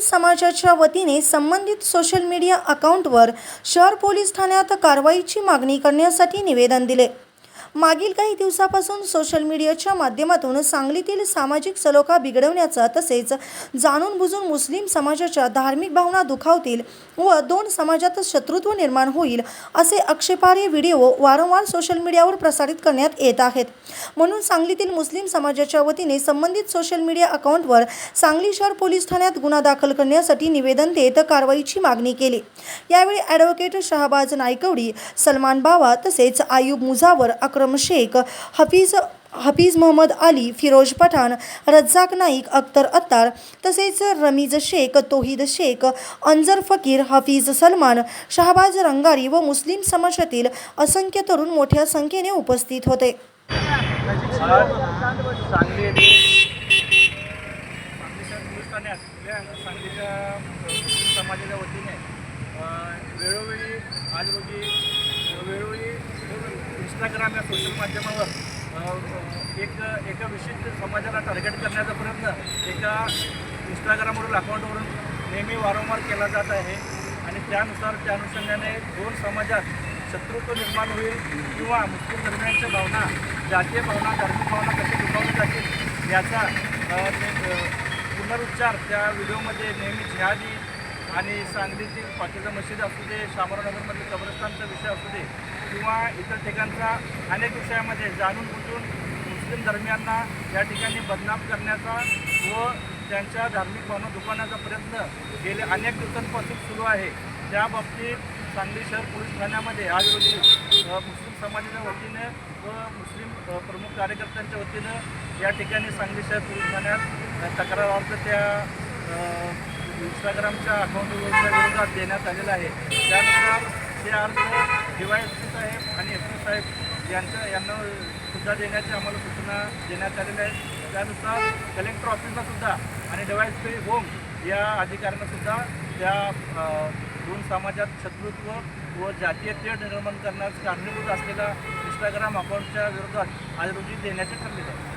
समाजाच्या वतीने संबंधित सोशल मीडिया अकाउंटवर शहर पोलीस ठाण्यात कारवाईची मागणी करण्यासाठी निवेदन दिले. मागील काही दिवसापासून सोशल मीडियाच्या माध्यमातून सांगलीतील सामाजिक सलोखा बिघडवण्याचा तसेच जाणून बुजून मुस्लिम समाजाच्या धार्मिक भावना दुखावतील व दोन समाजात शत्रुत्व निर्माण होईल असे आक्षेपार्ह व्हिडिओ वारंवार सोशल मीडियावर प्रसारित करण्यात येत आहेत. म्हणून सांगलीतील मुस्लिम समाजाच्या वतीने संबंधित सोशल मीडिया अकाउंटवर सांगली शहर पोलीस ठाण्यात गुन्हा दाखल करण्यासाठी निवेदन देत कारवाईची मागणी केली. यावेळी ॲडव्होकेट शहाबाज नायकवडी सलमान बावा तसेच आयुब मुझावर मुजावर अक्रम शेख हफीज हफीज मोहम्मद अली फिरोज पठाण रज्जाक नाईक अख्तर अत्तार तसेच रमीज शेख तोहिद शेख अंजर फकीर हफीज सलमान शहाबाज रंगारी व मुस्लिम समाजातील असंख्य तरुण मोठ्या संख्येने उपस्थित होते. समाजाच्या वतीने वेळोवेळी आज रोजी वेळोवेळी इंस्टाग्राम या सोशल माध्यमावर एक एका विशिष्ट समाजाला टार्गेट करण्याचा प्रयत्न एका इंस्टाग्रामवरील अकाउंटवरून नेहमी वारंवार केला जात आहे. आणि त्यानुसार त्या अनुषंगाने दोन समाजात शत्रुत्व निर्माण होईल किंवा मुस्लिम धर्मियांच्या भावना जातीय भावना धार्मिक भावना कशी दुखावली जातील याचा पुनरुच्चार त्या व्हिडिओमध्ये नेहमी जिहादी आणि सांगलीतील पाकिजा मशीद असू दे शामरावनगरमधील कब्रस्तानचा विषय असू दे किंवा इतर ठिकाणचा अनेक विषयामध्ये जाणून बुजून मुस्लिम धर्मियांना या ठिकाणी बदनाम करण्याचा व त्यांच्या धार्मिक भावना दुखवण्याचा प्रयत्न गेले अनेक दिवसांपासून सुरू आहे. त्या बाबतीत सांगली शहर पोलीस ठाण्यामध्ये आज रोजी मुस्लिम समाजाच्या वतीनं व मुस्लिम प्रमुख कार्यकर्त्यांच्या वतीनं या ठिकाणी सांगली शहर पोलीस ठाण्यात तक्रार अर्ज त्या इंस्टाग्रामच्या अकाउंटच्या विरोधात देण्यात आलेला आहे. त्यानुसार ते अर्ज डी एस पी साहेब आणि एस पी साहेब यांच्या यांना सुद्धा देण्याची आम्हाला सूचना देण्यात आलेल्या आहेत त्यानुसार कलेक्टर ऑफिसला सुद्धा आणि डी एस पी होम या अधिकाऱ्यांना सुद्धा त्या दोन समाजात शत्रुत्व व जातीय तेढ निर्माण करण्यास कारणीभूत असलेल्या इंस्टाग्राम अकाउंटच्या विरोधात आज रोजी देण्याचे ठरलेलं आहे.